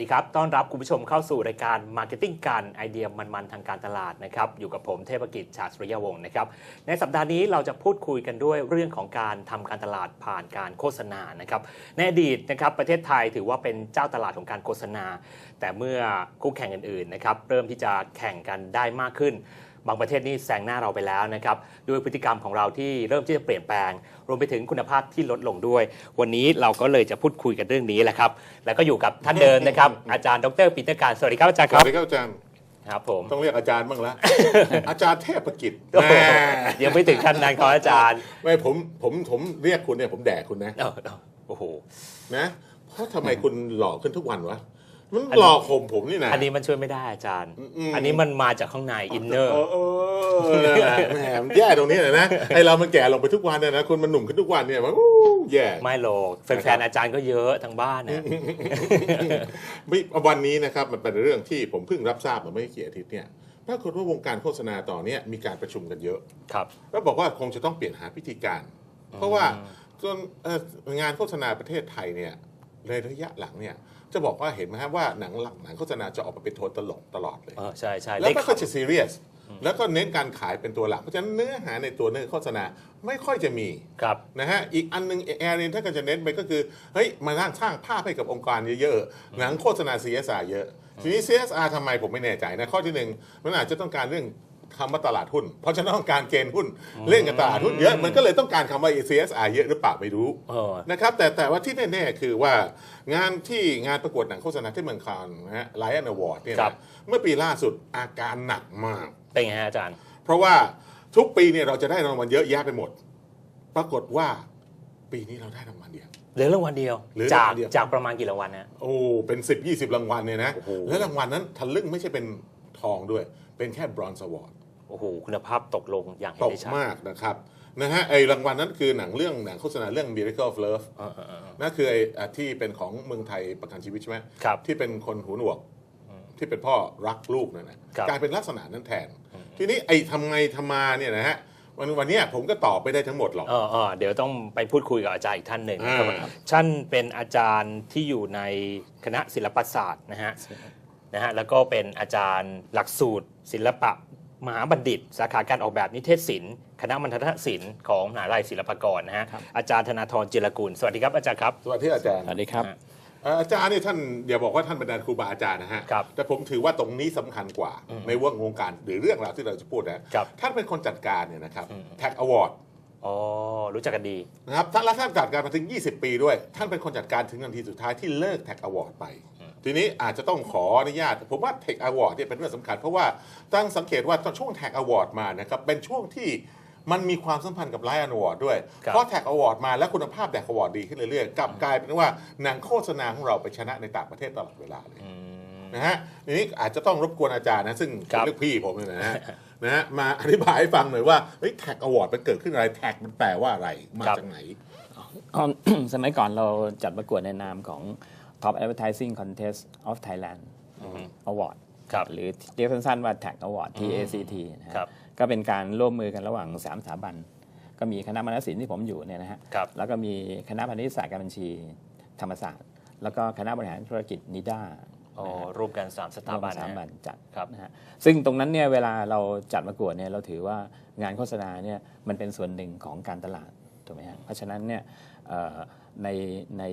ดีครับ ต้อนรับคุณผู้ชมเข้าสู่รายการ Marketing การไอเดียมันๆ ทางการตลาดนะครับ อยู่กับผมเทพกิจ ชาตรียวงศ์นะครับ ในสัปดาห์นี้เราจะพูดคุยกันด้วยเรื่องของการทำการตลาดผ่านการโฆษณานะครับ ในอดีตนะครับประเทศไทยถือว่าเป็นเจ้าตลาดของการโฆษณา แต่เมื่อคู่แข่งอื่นๆนะครับเริ่มที่จะแข่งกันได้มากขึ้น บางประเทศนี่แซงหน้าเราไปแล้วนะครับด้วยพฤติกรรมของเราที่เริ่มที่จะเปลี่ยนแปลง รวมไปถึงคุณภาพที่ลดลงด้วย วันนี้เราก็เลยจะพูดคุยกันเรื่องนี้แหละครับ แล้วก็อยู่กับท่านเดิมนะครับ อาจารย์ดรปีเตอร์การสวัสดีครับอาจารย์สครับวัสดีครับอาจารย์ ครับผมต้องเรียกอาจารย์บ้างละ อาจารย์เทพกิจโอ้โหแหมยังไม่ถึงขั้นนั้นครับอาจารย์ไม่ผมผมผมเรียกคุณเนี่ยผมแดกคุณนะ เอ้าโอ้โห นะ เพราะทำไมคุณหล่อขึ้นทุกวันวะ มันอันนี้หล่อข่มผมนี่นะอันนี้มันช่วยไม่ได้อาจารย์อืมอันนี้มันมาจากข้างในอินเนอร์เออเออนั่นแหละแหมมันแย่ตรงนี้แหละนะไอเรามันแก่ลงไปทุกวันเนี่ยนะคุณมันหนุ่มขึ้นทุกวันเนี่ยมันอู้แย่ไม่หรอกแฟนๆอาจารย์ก็เยอะทั้งบ้านเนี่ยไม่วันนี้นะครับมันเป็นเรื่องที่ผมเพิ่งรับทราบเมื่อไม่กี่อาทิตย์เนี่ยปรากฏว่าวงการโฆษณาต่อนเนี้ยมีการประชุมกันเยอะครับ แล้วบอกว่าคงจะต้องเปลี่ยนหาพิธีการ เพราะว่าจนเอ่องานโฆษณาประเทศไทยเนี่ย ในระยะหลังเนี่ยจะบอกว่าเห็นไหมครับว่าหนังหลังหนังโฆษณาจะออกมาเป็นโทนตลกตลอดเลย เออใช่ใช่แล้วได้ไม่ค่อยข่าวจะซีเรียสแล้วก็เน้นการขายเป็นตัวหลัก เพราะฉะนั้นเนื้อหาในตัวเนื้อโฆษณาไม่ค่อยจะมีครับนะฮะอีกอันหนึงแอร์เนี่ยถ้าเกิดจะเน้นไปก็คือเฮ้ยมานั่งสร้างภาพให้กับองค์กรเยอะๆหนังโฆษณา CSR เยอะ ทีนี้ CSR ทำไมผมไม่แน่ใจนะข้อที่หนึ่งมันอาจจะต้องการเรื่อง คำว่าตลาดหุ้น เพราะฉะนั้นต้องการเกณฑ์หุ้นเล่นกับตลาดหุ้นเยอะมันก็เลยต้องการคำว่า CSR เยอะหรือเปล่าไม่รู้เออนะครับแต่แต่ว่าที่แน่ๆคือว่างานที่งานประกวดหนังโฆษณาที่เมืองคานนะฮะไลออนอวอร์ดเนี่ยครันะบเมื่อปีล่าสุดอาการหนักมากเป็นไงฮะอาจารย์ เพราะว่าทุกปีเนี่ยเราจะได้รางวัลเยอะแยะไปหมด ปรากฏว่าปีนี้เราได้รางวัลเดียวเหลือรางวัลเดียวเหลือจากรางวัลเดียวจากประมาณกี่รางวัลนะโอ้เป็น 10 20 รางวัลเนี่ยนะโอ้โหและรางวัลนั้นทะลึ่งไม่ใช่เป็นทองด้วย เป็นแค่บรอนซ์อวอร์ด โอ้โหคุณภาพตกลงอย่างเห็นตกได้ชัด มากนะครับนะฮะไอรางวัลนั้นคือหนังเรื่องหนังโฆษณาเรื่อง Miracle of Love เออเออเออนั่นคือไออะที่เป็นของเมืองไทยประกันชีวิตใช่ไหมครับที่เป็นคนหูหนวกที่เป็นพ่อรักลูกนั่นนะครับกลายเป็นลักษณะนั้นแทนทีนี้ไอ้ทำไงทำมาเนี่ยนะฮะวันวันเนี้ยผมก็ตอบไม่ได้ทั้งหมดหรอก เออเออเดี๋ยวต้องไปพูดคุยกับอาจารย์อีกท่านหนึ่งนะครับอ่า ท่านเป็นอาจารย์ที่อยู่ในคณะศิลปศาสตร์นะฮะนะฮะแล้วก็เป็นอาจารย์หลักสูตรศิลปะ มหาบัณฑิต สาขาการออกแบบนิเทศศิลป์คณะมัณฑนศิลป์ของมหาลัยศิลปากรนะฮะอาจารย์ธนาธรเจรกุลสวัสดีครับอาจารย์ครับสวัสดีอาจารย์สวัสดีครับเอ่ออาจารย์เนี่ยท่านอย่าบอกว่าท่านเป็นครูบาอาจารย์นะฮะครับแต่ผมถือว่าตรงนี้สำคัญกว่า ในวงวงการหรือเรื่องราวที่เราจะพูดนะครับท่านเป็นคนจัดการเนี่ยนะครับแท็กอวอร์ดอ๋อ รู้จักกันดีนะครับท่านและท่านจัดการมาถึง 20 ปีด้วย ท่านเป็นคนจัดการถึงนาทีสุดท้ายที่เลิกแท็กอวอร์ดไป ทีนี้อาจจะต้องขออนุญาต ผมว่าแท็กอวอร์ดเนี่ยเป็นเรื่องสำคัญ เพราะว่าตั้งสังเกตว่าตอนช่วงแท็กอวอร์ดมานะครับเป็นช่วงที่มันมีความสัมพันธ์กับไลออนอวอร์ดด้วยครับเพราะแท็กอวอร์ดมาแล้วคุณภาพแท็กอวอร์ดดีขึ้นเรื่อยๆกลับกลายเป็นว่าหนังโฆษณาของเราไปชนะในต่างประเทศตลอดเวลาเลยอืมนะฮะทีนี้อาจจะต้องรบกวนอาจารย์นะ ซึ่งครัเป็นบเรื่องพี่ผมเนี่ยนะฮะนะฮะมาอธิบายให้ฟังหน่อยว่าเฮ้ยแท็กอวอร์ดมันเกิดขึ้นอะไรแท็กมันแปลว่าอะไรมาจากไหนอ๋อสมัยก่อนเราจัดประกวดในนามของ Top Advertising Contest of Thailand Award ครับหรือเรียกสั้นๆว่า TAG Award TACT นะฮะครับก็เป็นการร่วมมือกันระหว่างสามสถาบัน ก็มีคณะมนศิลป์ที่ผมอยู่เนี่ยนะฮะครับแล้วก็มีคณะพาณิชยศาสตร์การบัญชีธรรมศาสตร์ แล้วก็คณะบริหารธุรกิจนิด้าอ๋อร่วมกันสามสถาบันสถาบันะนจัดครับนะฮะซึ่งตรงนั้นเนี่ยเวลาเราจัดประกวดเนี่ยเราถือว่างานโฆษณาเนี่ยมันเป็นส่วนหนึ่งของการตลาดถูกไหมฮะเพราะฉะนั้นเนี่ยเอ่อในใน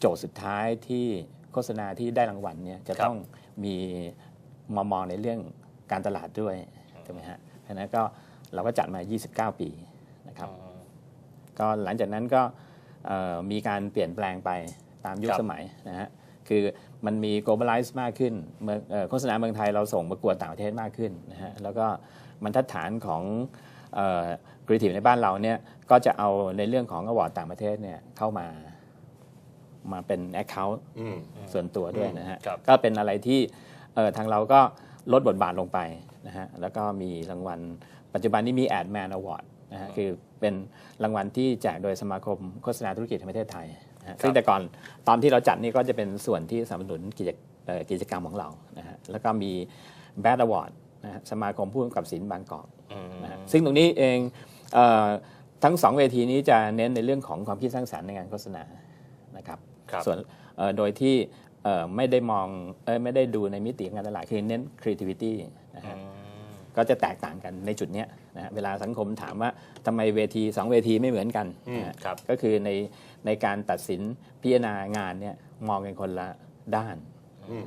โจทย์สุดท้ายที่โฆษณาที่ได้รางวัลเนี่ยจะครับต้องมีมามองในเรื่องการตลาดด้วยถูกไหมฮะเพราะฉะนั้นก็เราก็จัดมา 29 ปีนะครับอืมก็หลังจากนั้นก็เอ่อมีการเปลี่ยนแปลงไปตามยุคครับสมัยนะฮะคือมันมี globalize มากขึ้นเมืองเอ่อโฆษณาเมืองไทยเราส่งประกวดต่างประเทศมากขึ้นนะฮะแล้วก็บรรทัดฐานของครีเอทีฟในบ้านเราเนี่ยก็จะเอาในเรื่องของอวอร์ดต่างประเทศเนี่ยเข้ามา มาเป็น Account อืมส่วนตัวด้วยนะฮะครับก็เป็นอะไรที่เอ่อทางเราก็ลดบทบาทลงไปนะฮะแล้วก็มีรางวัล ปัจจุบันนี้มี AdMan Award นะฮะคือเป็นรางวัลที่แจกโดยสมาคมโฆษณาธุรกิจแห่งประเทศไทยนะฮะซึ่งแต่ก่อนตอนที่เราจัดนี่ก็จะเป็นส่วนที่สนับสนุนกิจเอ่อกิจกรรมของเรานะฮะแล้วก็มี Bad Award นะฮะสมาคมผู้กำกับศิลป์บางกอกอืมนะฮะซึ่งตรงนี้เองเออทั้งสองเวทีนี้จะเน้นในเรื่องของความคิดสร้างสรรค์ในงานโฆษณานะครับครับ ส่วนเอ่อโดยที่เอ่อไม่ได้มองเอยไม่ได้ดูในมิติของการตลาดคือเน้น creativity นะฮะก็จะแตกต่างกันในจุดเนี้ยนะฮะเวลาสังคมถามว่าทำไมเวทีสองเวทีไม่เหมือนกันนะฮะครับก็คือในในการตัดสินพิจารณางานเนี่ยมองกันคนละด้านอืม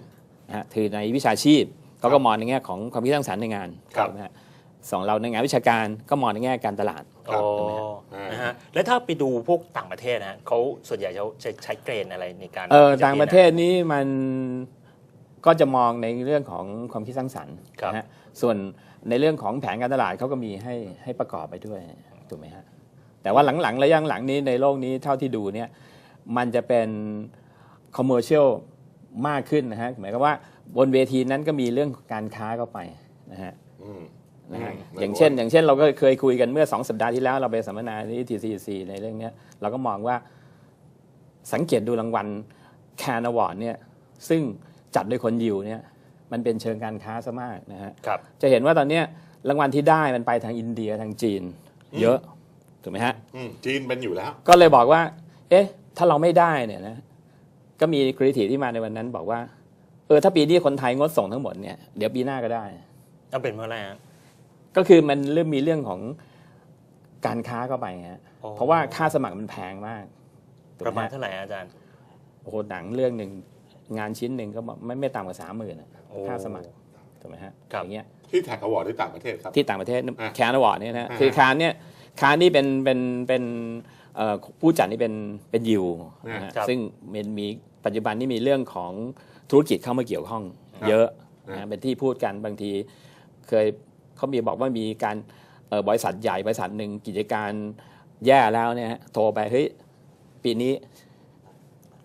นะฮะคือในวิชาชีพเขาก็มองในแง่ของความคิดสร้างสรรค์ในงานครับนะฮะ สองเราในงานวิชาการก็มองในแง่การตลาด ครับโอ้อ่านนะฮะแล้วถ้าไปดูพวกต่างประเทศนะฮะเขาส่วนใหญ่เขาจะใช้เกรนอะไรในการเออที่จต่างประเทพิจศนี้มันก็จะมองในเรื่องของความคิดสร้างสรรค์ครับนะฮะส่วนในเรื่องของแผนการตลาดเขาก็มีให้ให้ประกอบไปด้วยถูกไหมฮะแต่ว่าหลังๆระยะหลังนี้ในโลกนี้เท่าที่ดูเนี่ยมันจะเป็นคอมเมอร์เชียลมากขึ้นนะฮะหมายความว่าบนเวทีนั้นก็มีเรื่องการค้าเข้าไปนะฮะ อืม นะฮะอืมอย่างเช่น อย่างเช่นเราก็เคยคุยกันเมื่อ 2 สัปดาห์ที่แล้วเราไปสัมมนาที่ TCC ในเรื่องเนี้ยเราก็มองว่าสังเกตดูรางวัลแคนอวอร์ดเนี่ยซึ่งจัดโดยคนยิวเนี่ยมันเป็นเชิงการค้าซะมากนะฮะครับจะเห็นว่าตอนเนี้ยรางวัลที่ได้มันไปทางอินเดียทางจีน เยอะถูกไหมฮะอืมจีนเป็นอยู่แล้ว ก็เลยบอกว่า เอ๊ะ ถ้าเราไม่ได้เนี่ยนะก็มีคริติที่มาในวันนั้นบอกว่าเออถ้าปีนี้คนไทยงดส่งทั้งหมดเนี่ยเดี๋ยวปีหน้าก็ได้ต้องเป็นเมื่อไหร่ฮะ ก็คือมันเริ่มมีเรื่องของการค้าเข้าไปฮะอ๋อ เพราะว่าค่าสมัครมันแพงมากถูกประไหมาณฮเท่าไหร่ฮะอาจารย์ โอ้โหหนังเรื่องหนึ่งงานชิ้นหนึ่งก็บอกไม่ไม่ต่ำกว่าสามหมื่นโอ้ค่าสมัครถูกไหมฮะครับ อย่างเงี้ย ที่แท็กอวอร์ดที่ต่างประเทศครับ ที่ต่างประเทศอะแคนอวอร์ดเนี่ยนะอ่า คือคานเนี่ยคานนี่เป็นเป็นเป็นเอ่อผู้จัดนี่เป็นเป็นยิวนะฮะครับซึ่งมันมีปัจจุบันนี่มีเรื่องของธุรกิจเข้ามาเกี่ยวข้องเยอะนะฮะเป็นที่พูดกันบางทีเคย เขามีบอกว่ามีการเอ่อบริษัทใหญ่บริษัทหนึ่งกิจการแย่แล้วเนี่ยฮะโทรไปเฮ้ยปีนี้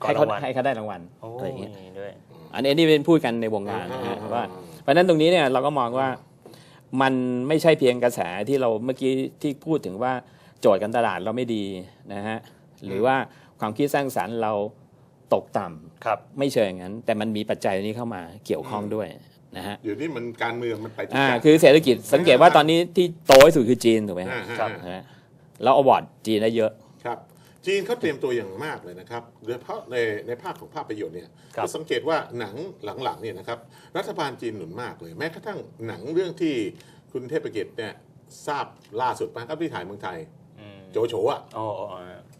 ขอให้เขารางวัลให้เขาได้รางวัลโอ้อะไรอย่างเงี้ยนี่ด้วยอันนี้อันนี้เป็นพูดกันในวงงานนะฮะว่าเพราะฉะนั้นตรงนี้เนี่ยเราก็มองว่ามันไม่ใช่เพียงกระแสที่เราเมื่อกี้ที่พูดถึงว่าโจทย์การตลาดเราไม่ดีนะฮะหรือว่าความคิดสร้างสรรค์เราตกต่ำครับไม่เชิงอย่างนั้น แต่มันมีปัจจัยนี้เข้ามาเกี่ยวข้องด้วย นะฮะเดี๋ยวนี้มันการเมืองมันไปทุกอ่าย่าง คือเศรษฐกิจสังเกตว่าตอนนี้ที่โตที่สุดคือจีนถูกไหมฮะอ่าครับ นะฮะแล้วอวอร์ดจีนได้เยอะ ครับ จีนเขาเตรียมตัวอย่างมากเลยนะครับโดยเฉพาะในในภาคของภาพยนตร์เนี่ยครับ ก็สังเกตว่าหนังหลังๆเนี่ยนะครับรัฐบาลจีนหนุนมากเลย แม้กระทั่งหนังเรื่องที่คุณเทพกิจเนี่ยทราบล่าสุดมาครับที่ถ่ายเมืองไทย อืมโจโฉอะโอ้โอ้โอ้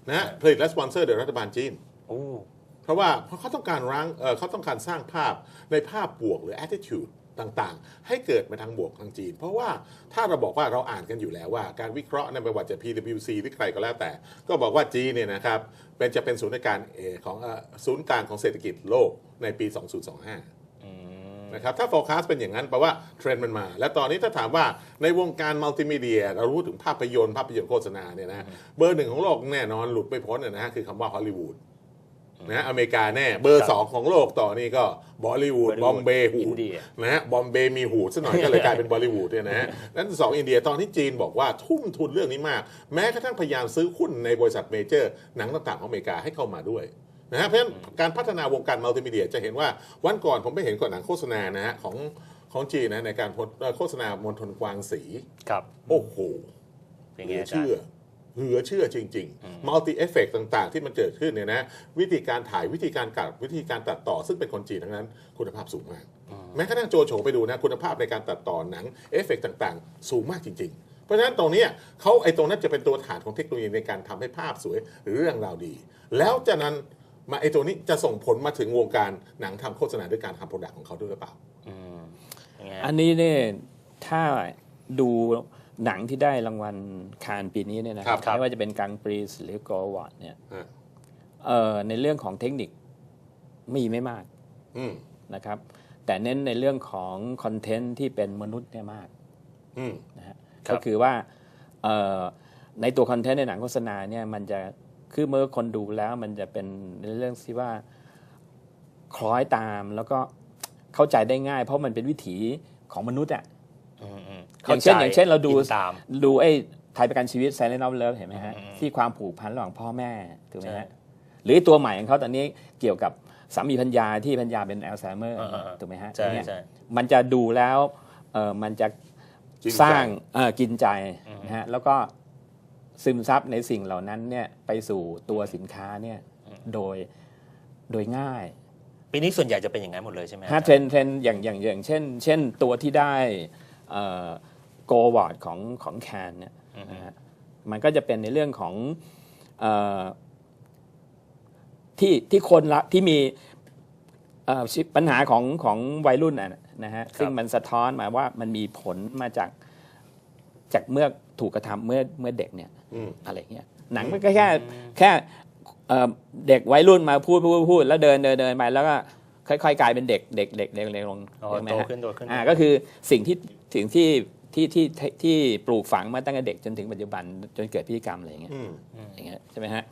นะฮะผลิตและสปอนเซอร์โดยรัฐบาลจีน โอ้ เพราะว่าเพราะเขาต้องการร้างเอ่อเขาต้องการสร้างภาพในภาพบวกหรือ attitude ต่างๆ ให้เกิดมาทางบวกทางจีน เพราะว่าถ้าเราบอกว่าเราอ่านกันอยู่แล้วว่า การวิเคราะห์ในไม่ว่าจะ PwC หรือใครก็แล้วแต่ ก็บอกว่าจีนเนี่ยนะครับเป็นจะเป็นศูนย์ในการเอ่อของเอ่อศูนย์กลางของเศรษฐกิจโลกในปี 2025อืมนะครับถ้า forecast เป็นอย่างนั้นแปลว่าเทรนด์มันมา และตอนนี้ถ้าถามว่าในวงการมัลติมีเดีย เรารู้ถึงภาพยนตร์ภาพยนตร์โฆษณาเนี่ยนะเบอร์หนึ่งของโลกแน่นอนหลุดไม่พ้นนะฮะคือคำว่าฮอลลีวูด นะอเมริกาแน่เบอครัร์บสองของโลกต่อนี่ก็บอลลีวูด Bollywood บอมเบย์หูอิดนเดียนะฮะบอมเบย์มีหูดซะหน่อยก็เลยกลายเป็นบอลลีวูดเนี่ยนะฮะนั้นสองอินเดียตอนที่จีนบอกว่าทุ่มทุนเรื่องนี้มาก แม้กระทั่งพยายามซื้อหุ้นในบริษัทเมเจอร์ หนังต่างๆของอเมริกาให้เข้ามาด้วยนะฮะเพราะฉะนั้นการพัฒนาวงการมัลติมีเดียจะเห็นว่าวันก่อนผมไปเห็นก่อนหนังโฆษณานะฮะของของจีนนะในการโฆโฆษณามณฑลกวางสีครับโอ้โหเป็นเหไงลืออาจารเชื่อย์ เหลือเชื่อจริงๆมัลติเอฟเฟกต่างๆ ที่มันเกิดขึ้นเนี่ยนะวิธีการถ่ายวิธีการกัดวิธีการตัดต่อ ซึ่งเป็นคนจีนทั้งนั้น คุณภาพสูงมาก แม้กระทั่งโจโฉไปดูนะคุณภาพในการตัดต่อหนังเอฟเฟกต่างๆ สูงมากจริงๆเพราะฉะนั้นตรงเนี้ยเขาไอ้ตรงนั้นจะเป็นตัวฐานของเทคโนโลยีในการทำให้ภาพสวยหรือเรื่องราวดี แล้วจากนั้นมาไอ้ตัวนี้จะส่งผลมาถึงวงการหนังทำโฆษณาด้วยการทำโปรดักต์ของเขาด้วยหรือเปล่าอืมเป็นไงอันนี้เนี่ยถ้าดู หนังที่ได้รางวัลคานปีนี้เนี่ยนะครับครับ ไม่ว่าจะเป็นกังปรีสหรือโกลวอดเนี่ยฮะเอ่อในเรื่องของเทคนิคมีไม่มากอืมนะครับ แต่เน้นในเรื่องของคอนเทนต์ที่เป็นมนุษย์เนี่ยมาก อืมนะฮะครับ ก็คือว่าเอ่อในตัวคอนเทนต์ในหนังโฆษณาเนี่ยมันจะคือเมื่อคนดูแล้วมันจะเป็นในเรื่องที่ว่าคล้อยตามแล้วก็เข้าใจได้ง่าย เพราะมันเป็นวิถีของมนุษย์อะ อืมอืมอย่างเช่นข้ใจอย่างเช่นเราดูอินตามดูไอ้ไทยประกันชีวิต Silent of Love เห็นไหมฮะอืมที่ความผูกพันระหว่างพ่อแม่ถูกไหมใช่ฮะหรือตัวใหม่ของเขาตอนนี้เกี่ยวกับสามีพัญญาที่พัญญาเป็นอัลไซเมอร์อ่าๆถูกไหมฮะใช่เนี่ยใช่มันจะดูแล้วเออมันจะกินใจสร้างเอ่อกินใจอืมนะฮะแล้วก็ซึมซับในสิ่งเหล่านั้นเนี่ยไปสู่ตัวสินค้าเนี่ยโดยโดยง่ายปีนี้ส่วนใหญ่จะเป็นอย่างนั้นหมดเลยใช่ไหมฮะเทรนด์เทรนด์อย่างอย่างอย่างเช่น เช่นตัวที่ได้ โกวอร์ดของของแคนเนี่ยนะฮะมันก็จะเป็นในเรื่องของเอ่อที่ที่คนละที่มีเอ่อชิปัญหาของของวัยรุ่นน่ะนะฮะซึ่งมันสะท้อนมาว่ามันมีผลมาจากจากเมื่อถูกกระทำเมื่อเมื่อเด็กเนี่ยอืมอะไรเงี้ยหนังมันก็แค่แค่เอ่อเด็กวัยรุ่นมาพูดพูดพูดแล้วเดินเดินเดินไปแล้วก็ค่อยๆ กลายเป็นเด็กเด็กเด็กเด็กเด็กลงอ๋อใช่ไหมโตฮะขึ้นโตขึ้นอ่าก็คือสิ่งที่ สิ่งที่ที่ที่ที่ที่ปลูกฝังมาตั้งแต่เด็กจนถึงปัจจุบันจนเกิดพฤติกรรมอะไรอย่างเงี้ยอืมอย่างเงี้ยใช่ไหมฮะ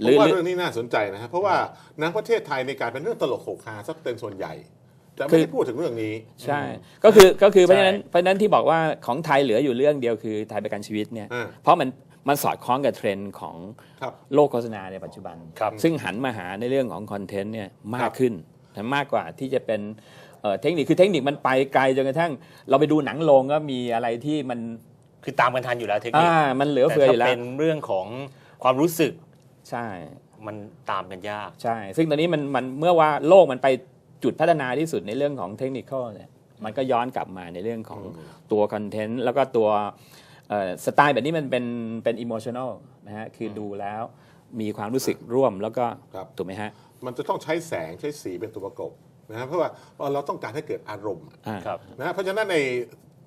หผรืมอ ว่าหรือเรื่องนี้น่าสนใจนะฮะเพราะว่าหนังประเทศไทยในการเป็นเรื่องตลกโขกฮาสักเป็นส่วนใหญ่แต่คืไม่อได้พูดถึงเรื่องนี้ ใช่ก็คือก็คือเพราะใช่ฉะนั้นเพราะฉะนั้นที่บอกว่าของไทยเหลืออยู่เรื่องเดียวคือไทยประกันชีวิตเนี่ยอ่า เพราะมันมันสอดคล้องกับเทรนด์ของครับ โลกโฆษณาในปัจจุบัน ครับ ซึ่งหันมาหาในเรื่องของคอนเทนต์เนี่ยมาครักบ ขึ้นแต่มากกว่าที่จะเป็น เอ่อเทคนิคคือเทคนิคมันไปไกลจนกระทั่ง เราไปดูหนังโรงก็มีอะไรที่มันคือตามกันทันอยู่แล้วเทคนิคอ่ามันเหลือเฟืออยู่แต่แล้ถ้าวเป็นเรื่องของความรู้สึกใช่ มันตามกันยากใช่ ซึ่งตอนนี้มันมันเมื่อว่าโลกมันไปจุดพัฒนาที่สุดในเรื่องของเทคนิคเนี่ยมันก็ย้อนกลับมาในเรื่องของตัวคอนเทนต์แล้วก็ตัวเอ่อสไตล์แบบนี้มันเป็นเป็นอิโมชันอลนะฮะคือดูแล้วมีความรู้สึกร่วมแล้วก็ครับถูกไหมฮะ มันจะต้องใช้แสงใช้สีเป็นตัวประกบ นะฮะเพราะว่าเราต้องการให้เกิดอารมณ์อ่า ครับ นะฮะเพราะฉะนั้นใน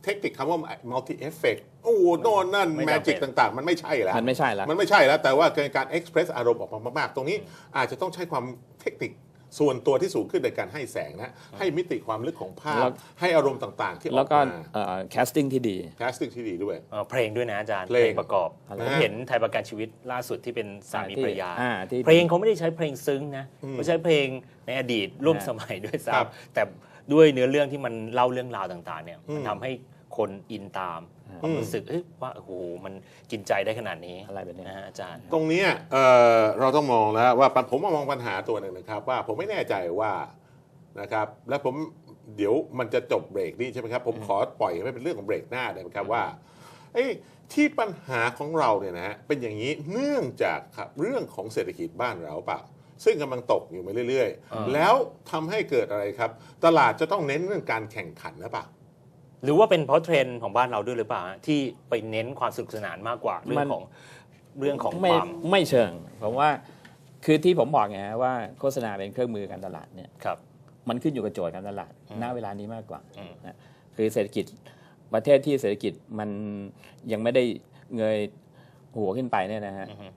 เทคนิคคำว่า multi effect โอ้โหโน่นนั่นไม่แมจำเป็นจิกต่างๆ มันไม่ใช่แล้ว มันไม่ใช่แล้ว มันไม่ใช่แล้วแต่ว่าการ express อารมณ์ออกมามากๆ ตรงนี้อาจจะต้องใช้ความเทคนิค ส่วนตัวที่สูงขึ้นในการให้แสงนะ ให้มิติความลึกของภาแล้พวให้อารมณ์ต่างๆ ที่อแล้อวกก็มาแคสติ้งที่ดี casting ที่ดีด้วย เอ่อเพลงด้วยนะอาจารย์เพลงประกอบอะไรผมเห็นไทยประกันชีวิตล่าสุดที่เป็นสามีที่ภรรยา อ่าที่เพลงเขาไม่ได้ใช้เพลงซึ้งนะเขาใช้เพลงในอดีตร่วมอ่า สมัยด้วยครับซ้ำแต่ด้วยเนื้อเรื่องที่มันเล่าเรื่องราวต่างๆเนี่ยมันทำให้ คนอินตามความรู้สึกเอ้ยว่าโอ้โหมันกินใจได้ขนาดนี้อะไรแบบนี้นะฮะอาจารย์ ตรงเนี้ยเอ่อเราต้องมองแล้วว่าผมมามองปัญหาตัวหนึ่งนะครับ ว่าผมไม่แน่ใจว่านะครับแล้วผมเดี๋ยวมันจะจบเบรกนี้ใช่ไหมครับ ผมขอปล่อยให้เป็นเรื่องของเบรกหน้าได้ไหมครับว่าเอ้ยที่ปัญหาของเราเนี่ยนะฮะเป็นอย่างนี้เนื่องจากครับเรื่องของเศรษฐกิจบ้านเราเปล่าซึ่งกำลังตกอยู่มาเรื่อยอ่าๆแล้วทำให้เกิดอะไรครับ ตลาดจะต้องเน้นเรื่องการแข่งขันหรือเปล่า หรือว่าเป็นเพราะเทรนด์ของบ้านเราด้วยหรือเปล่าฮะที่ไปเน้นความสนุกสนานมากกว่าเรื่อมังนของเรื่องของไม่ความไม่เชิงผมว่าคือที่ผมบอกไงฮะว่าโฆษณาเป็นเครื่องมือการตลาดเนี่ยครับ มันขึ้นอยู่กับโจทย์การตลาดณเวลานี้มากกว่าอืม นะคือเศรษฐกิจประเทศที่เศรษฐกิจมันยังไม่ได้เงยหัวขึ้นไปเนี่ยนะฮะอือฮึ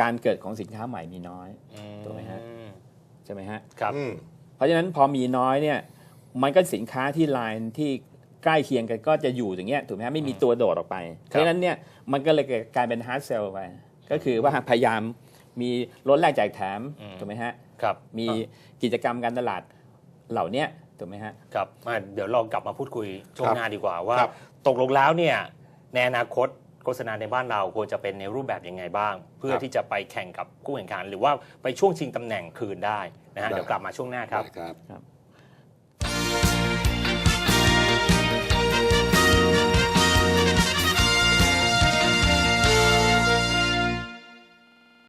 การเกิดของสินค้าใหม่มีน้อยอืถูกไหมฮะ ใช่ไหมฮะ ครับ อืม เพราะฉะนั้นพอมีน้อยเนี่ย มันก็สินค้าที่ไลน์ที่ใกล้เคียงกันก็จะอยู่อย่างเงี้ยถูกไหมฮะไม่มีตัวโดดออกไปเพราะฉะนั้นเนี่ยมันก็เลยกลายเป็นฮาร์ดเซลไปก็คือว่าพยายามมีลดแลกแจกแถมอืมถูกไหมฮะครับมีกิจกรรมการตลาดเหล่าเนี้ยถูกไหมฮะครับอะเดี๋ยวเรากลับมาพูดคุยช่วงครับหน้าดีกว่าว่าครับตกลงแล้วเนี่ยในอนาคตโฆษณาในบ้านเราควรจะเป็นในรูปแบบยังไงบ้าง เพื่อที่จะไปแข่งกับคู่แข่งขัน หรือว่าไปช่วงชิงตำแหน่งคืนได้นะฮะได้เดี๋ยวกลับมาช่วงหน้าครับได้ครับครับ